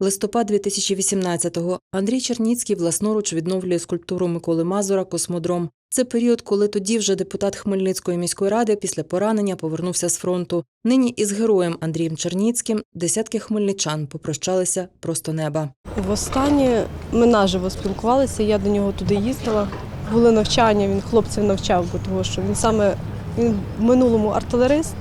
Листопад 2018-го. Андрій Черніцький власноруч відновлює скульптуру Миколи Мазура Космодром. Це період, коли тоді вже депутат Хмельницької міської ради після поранення повернувся з фронту. Нині із героєм Андрієм Черніцьким десятки хмельничан попрощалися просто неба. Востаннє ми наживо спілкувалися, я до нього туди їздила. Були навчання, він хлопців навчав, бо того, що він саме він в минулому артилерист,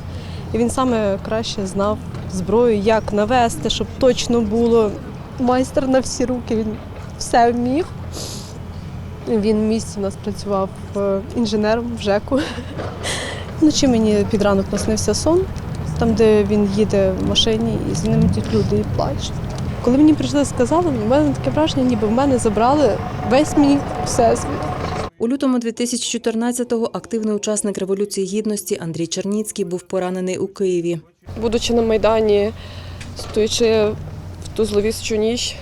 і він саме краще знав зброю, як навести, щоб точно було. Майстер на всі руки, він все вміг. Він в у нас працював е, інженером в ЖЕКу. Вночі мені під ранок наснився сон, там, де він їде в машині, і з ним йдуть люди і плачуть. Коли мені прийшли сказали, в мене таке враження, ніби в мене забрали весь мій всесвіт. У лютому 2014-го активний учасник Революції Гідності Андрій Черніцький був поранений у Києві. Будучи на Майдані, стоячи в ту зловісчу ніч,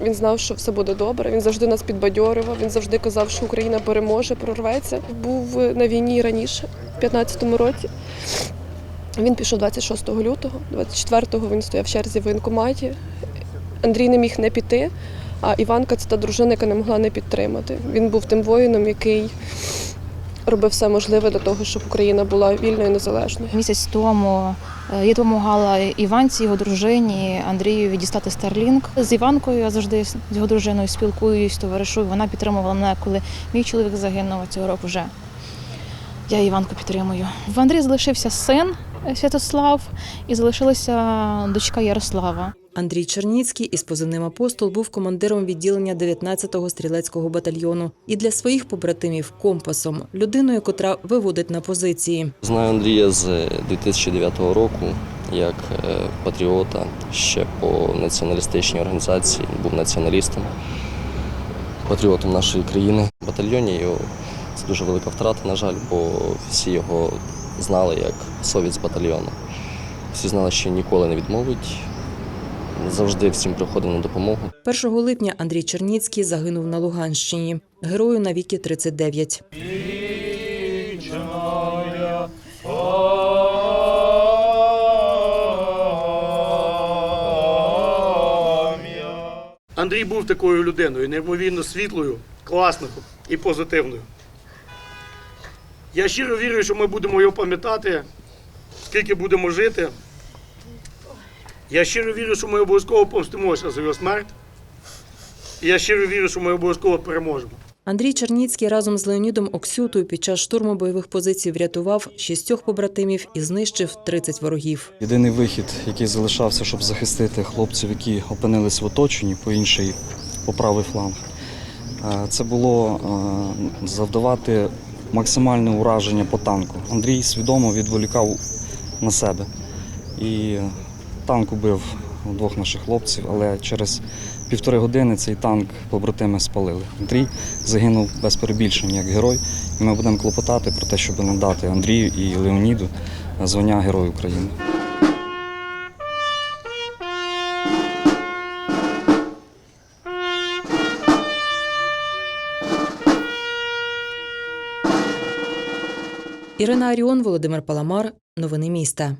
він знав, що все буде добре. Він завжди нас підбадьорював. Він завжди казав, що Україна переможе, прорветься. Був на війні раніше, в 15-му році. Він пішов 26 лютого, 24-го він стояв в черзі в воєнкоматі. Андрій не міг не піти, а Іванка це та дружина, яка не могла не підтримати. Він був тим воїном, який робив все можливе для того, щоб Україна була вільною і незалежною. Місяць тому е, я допомагала Іванці, його дружині Андрію дістати Старлінг. З Іванкою я завжди з його дружиною спілкуюсь, товаришую. Вона підтримувала мене, коли мій чоловік загинув цього року вже. Я Іванку підтримую. В Андрії залишився син Святослав і залишилася дочка Ярослава. Андрій Черніцький із позивним апостол був командиром відділення 19-го стрілецького батальйону і для своїх побратимів компасом, людиною, котра виводить на позиції. Знаю Андрія з 2009 року як е, патріота ще по націоналістичній організації. Був націоналістом, патріотом нашої країни. В батальйоні його це дуже велика втрата, на жаль, бо всі його знали як совіт з батальйону. Всі знали, що ніколи не відмовить, завжди всім приходив на допомогу. 1 липня Андрій Черніцький загинув на Луганщині. Герою на віки 39. Андрій був такою людиною, неймовірно світлою, класною і позитивною. Я щиро вірю, що ми будемо його пам'ятати, скільки будемо жити. Я щиро вірю, що ми обов'язково помстимося за його смерть. І я щиро вірю, що ми обов'язково переможемо. Андрій Черніцький разом з Леонідом Оксютою під час штурму бойових позицій врятував шістьох побратимів і знищив 30 ворогів. Єдиний вихід, який залишався, щоб захистити хлопців, які опинились в оточенні по інший, по правий фланг, е, це було е, завдавати максимальне ураження по танку. Андрій свідомо відволікав на себе. І танк убив двох наших хлопців, але через півтори години цей танк побратими спалили. Андрій загинув без перебільшення як герой, і ми будемо клопотати про те, щоб надати Андрію і Леоніду звання Герой України. Ірина Аріон, Володимир Паламар. Новини міста.